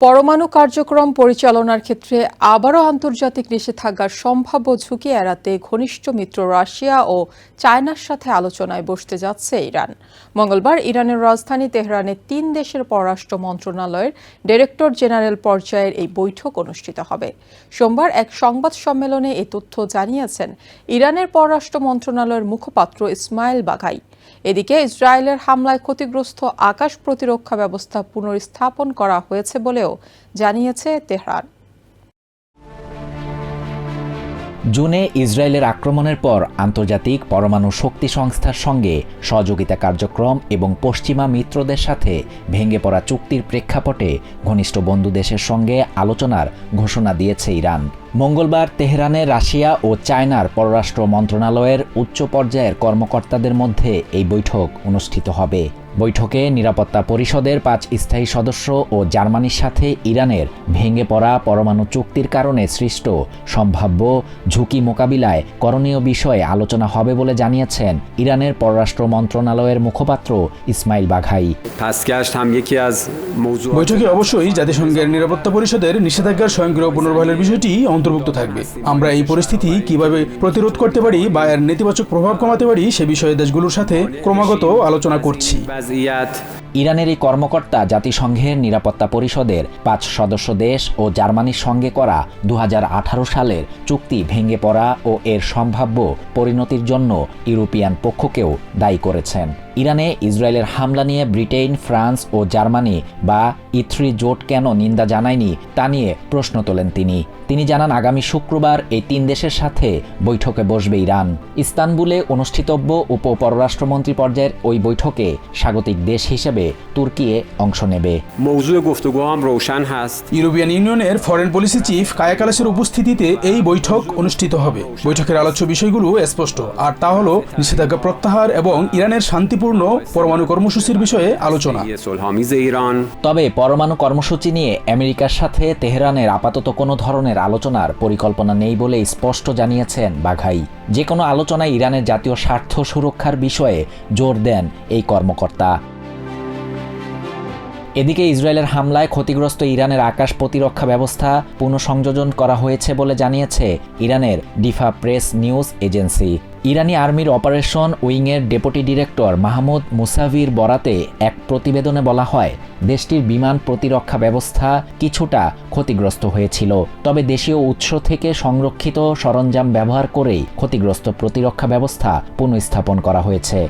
পরমাণু কার্যক্রম পরিচালনার ক্ষেত্রে আবারও আন্তর্জাতিক নিষেধাজ্ঞার সম্ভাব্য ঝুঁকি এড়াতে ঘনিষ্ঠ মিত্র রাশিয়া ও চায়নার সাথে আলোচনায় বসতে যাচ্ছে ইরান। মঙ্গলবার ইরানের রাজধানী তেহরানে তিন দেশের পররাষ্ট্র মন্ত্রণালয়ের ডিরেক্টর জেনারেল পর্যায়ের এই বৈঠক অনুষ্ঠিত হবে। সোমবার এক সংবাদ সম্মেলনে এ তথ্য জানিয়েছেন ইরানের পররাষ্ট্র মন্ত্রণালয়ের মুখপাত্র ইসমাইল বাঘাই। এদিকে ইসরায়েলের হামলায় ক্ষতিগ্রস্ত আকাশ প্রতিরক্ষা ব্যবস্থা পুনর্স্থাপন করা হয়েছে বলেও জানিয়েছে তেহরান। জুনে ইসরায়েলের আক্রমণের পর আন্তর্জাতিক পরমাণু শক্তি সংস্থার সঙ্গে সহযোগিতা কার্যক্রম এবং পশ্চিমা মিত্রদের সাথে ভেঙে পড়া চুক্তির প্রেক্ষাপটে ঘনিষ্ঠ বন্ধু দেশের সঙ্গে আলোচনার ঘোষণা দিয়েছে ইরান। মঙ্গলবার তেহরানে রাশিয়া ও চায়নার পররাষ্ট্র মন্ত্রণালয়ের উচ্চ পর্যায়ের কর্মকর্তাদের মধ্যে এই বৈঠক অনুষ্ঠিত হবে। বৈঠকে নিরাপত্তা পরিষদের পাঁচ স্থায়ী সদস্য ও জার্মানির সাথে ইরানের ভেঙে পড়া পরমাণু চুক্তির কারণে সৃষ্ট সম্ভাব্য ঝুঁকি মোকাবিলায় করণীয় বিষয়ে আলোচনা হবে বলে জানিয়েছেন ইরানের পররাষ্ট্র মন্ত্রণালয়ের মুখপাত্র ইসমাইল বাঘাই। বৈঠকে অবশ্যই জাতিসংঘের নিরাপত্তা পরিষদের নিষেধাজ্ঞার স্বয়ংক্রিয় পুনর্বহালের বিষয়টি অন্তর্ভুক্ত থাকবে। আমরা এই পরিস্থিতি কীভাবে প্রতিরোধ করতে পারি বা এর নেতিবাচক প্রভাব কমাতে পারি সে বিষয়ে দেশগুলোর সাথে ক্রমাগত আলোচনা করছি। ইরানের এই কর্মকর্তা জাতিসংঘের নিরাপত্তা পরিষদের পাঁচ সদস্য দেশ ও জার্মানির সঙ্গে করা দু হাজার আঠারো সালের চুক্তি ভেঙে পড়া ও এর সম্ভাব্য পরিণতির জন্য ইউরোপিয়ান পক্ষকেও দায়ী করেছেন। ইরানে ইসরায়েলের হামলা নিয়ে ব্রিটেন, ফ্রান্স ও জার্মানি বা E ইথ্রি জোট কেন নিন্দা জানায়নি তা নিয়ে প্রশ্ন তোলেন তিনি। তিনি জানান আগামী শুক্রবার এই তিন দেশের সাথে বৈঠকে বসবে ইরান। ইস্তানবুলে অনুষ্ঠিতব্য উপ পররাষ্ট্রমন্ত্রী পর্যায়ের ওই বৈঠকে স্বাগতিক দেশ হিসেবে তুর্কিয়ে অংশ নেবে। ইউরোপিয়ান ইউনিয়নের ফরেন পলিসি চিফ কায়াকালাসের উপস্থিতিতে এই বৈঠক অনুষ্ঠিত হবে। বৈঠকের আলোচ্য বিষয়গুলো স্পষ্ট। আর তা হল নিষেধাজ্ঞা প্রত্যাহার এবং ইরানের শান্তিপূর্ণ পরমাণু কর্মসূচির বিষয়ে আলোচনা। তবে পরমাণু কর্মসূচি নিয়ে আমেরিকার সাথে তেহরানের আপাতত কোনো ধরনের আলোচনার পরিকল্পনা নেই বলে স্পষ্ট জানিয়েছেন বাঘাই। যে কোনো আলোচনায় ইরানের জাতীয় স্বার্থ সুরক্ষার বিষয়ে জোর দেন এই কর্মকর্তা। এদিকে ইসরায়েলের হামলায় ক্ষতিগ্রস্ত ইরানের আকাশ প্রতিরক্ষা ব্যবস্থা পুনঃসংযোজন করা হয়েছে বলে জানিয়েছে ইরানের ডিফা প্রেস নিউজ এজেন্সি। ইরানি আর্মির অপারেশন উইংয়ের ডেপুটি ডিরেক্টর মাহমুদ মুসাভির বরাতে এক প্রতিবেদনে বলা হয়, দেশটির বিমান প্রতিরক্ষা ব্যবস্থা কিছুটা ক্ষতিগ্রস্ত হয়েছিল। তবে দেশীয় উৎস থেকে সংরক্ষিত সরঞ্জাম ব্যবহার করেই ক্ষতিগ্রস্ত প্রতিরক্ষা ব্যবস্থা পুনঃস্থাপন করা হয়েছে।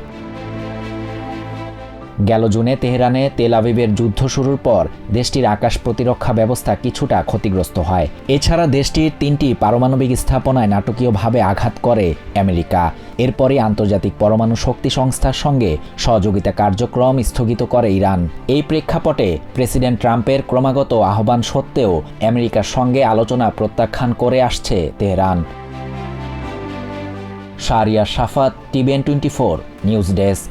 গেল জুনে তেহরানে তেল আবিবের যুদ্ধ শুরুর পর দেশটির আকাশ প্রতিরক্ষা ব্যবস্থা কিছুটা ক্ষতিগ্রস্ত হয়। এছাড়া দেশটির তিনটি পারমাণবিক স্থাপনায় নাটকীয়ভাবে আঘাত করে আমেরিকা। এরপরই আন্তর্জাতিক পরমাণু শক্তি সংস্থার সঙ্গে সহযোগিতা কার্যক্রম স্থগিত করে ইরান। এই প্রেক্ষাপটে প্রেসিডেন্ট ট্রাম্পের ক্রমাগত আহ্বান সত্ত্বেও আমেরিকার সঙ্গে আলোচনা প্রত্যাখ্যান করে আসছে Tehran. Shariya Safat TBN twenty four, news desk.